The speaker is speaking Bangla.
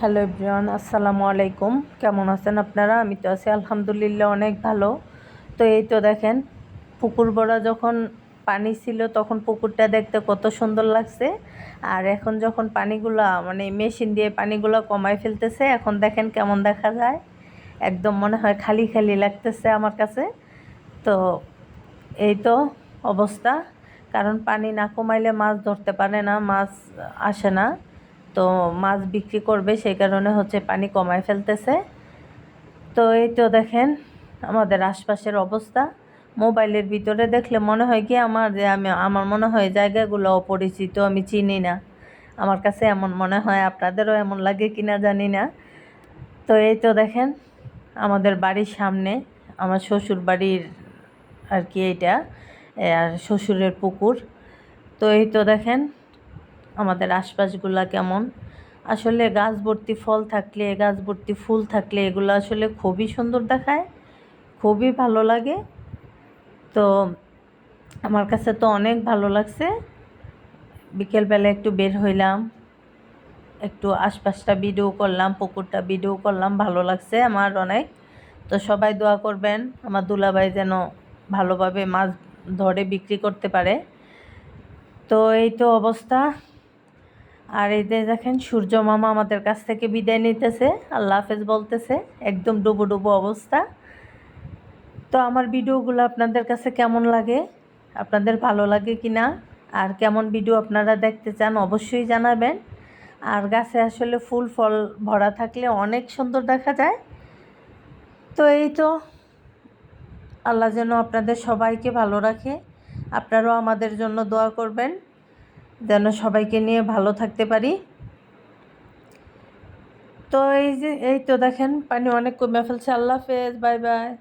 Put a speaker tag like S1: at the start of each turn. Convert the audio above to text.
S1: হ্যালো এভরিওয়ান, আসসালামু আলাইকুম। কেমন আছেন আপনারা? আমি তো আছি আলহামদুলিল্লাহ অনেক ভালো। তো এই তো দেখেন, পুকুর বড়া যখন পানি ছিল তখন পুকুরটা দেখতে কত সুন্দর লাগছে। আর এখন যখন পানিগুলা মানে মেশিন দিয়ে পানিগুলো কমাই ফেলতেছে, এখন দেখেন কেমন দেখা যায়। একদম মনে হয় খালি খালি লাগতেছে আমার কাছে। তো এই তো অবস্থা। কারণ পানি না কমাইলে মাছ ধরতে পারে না, মাছ আসে না। তো মাছ বিক্রি করবে, সেই কারণে হচ্ছে পানি কমায় ফেলতেছে। তো এই তো দেখেন আমাদের আশপাশের অবস্থা। মোবাইলের ভিতরে দেখলে মনে হয় কি আমার যে আমি, আমার মনে হয় জায়গাগুলো অপরিচিত, আমি চিনি না। আমার কাছে এমন মনে হয়, আপনাদেরও এমন লাগে কি না জানি না। তো এই তো দেখেন আমাদের বাড়ির সামনে, আমার শ্বশুর বাড়ির আর কি এইটা, আর শ্বশুরের পুকুর। তো এই তো দেখেন আমাদের আশপাশগুলা কেমন? আসলে গাছ ভর্তি ফল থাকলে, গাছ ভর্তি ফুল থাকলে এগুলো আসলে খুবই সুন্দর দেখায়, খুবই ভালো লাগে। তো আমার কাছে তো অনেক ভালো লাগছে। বিকেলবেলা একটু বের হইলাম, একটু আশপাশটা ভিডিও করলাম, পুকুরটা ভিডিও করলাম, ভালো লাগছে আমার অনেক। তো সবাই দোয়া করবেন, আমার দুলাভাই যেন ভালোভাবে মাছ ধরে বিক্রি করতে পারে। তো এই তো অবস্থা। আর এই যে দেখেন, সূর্য মামা আমাদের কাছ থেকে বিদায় নিতেছে। আল্লাহ হাফেজ বলতেছে, একদম ডুবো ডুবো অবস্থা। তো আমার ভিডিওগুলো আপনাদের কাছে কেমন লাগে? আপনাদের ভালো লাগে কি না আর কেমন ভিডিও আপনারা দেখতে চান অবশ্যই জানাবেন। আর গাছে আসলে ফুল, ফল ভরা থাকলে অনেক সুন্দর দেখা যায়। তো এই তো, আল্লাহ যেন আপনাদের সবাইকে ভালো রাখে। আপনারাও আমাদের জন্য দোয়া করবেন। যেন সবাইকে নিয়ে ভালো থাকতে পারি। তো এই যে, এই তো দেখেন, পানি অনেক কমে ফেলছে। আল্লাহ হাফেজ, বাই বাই।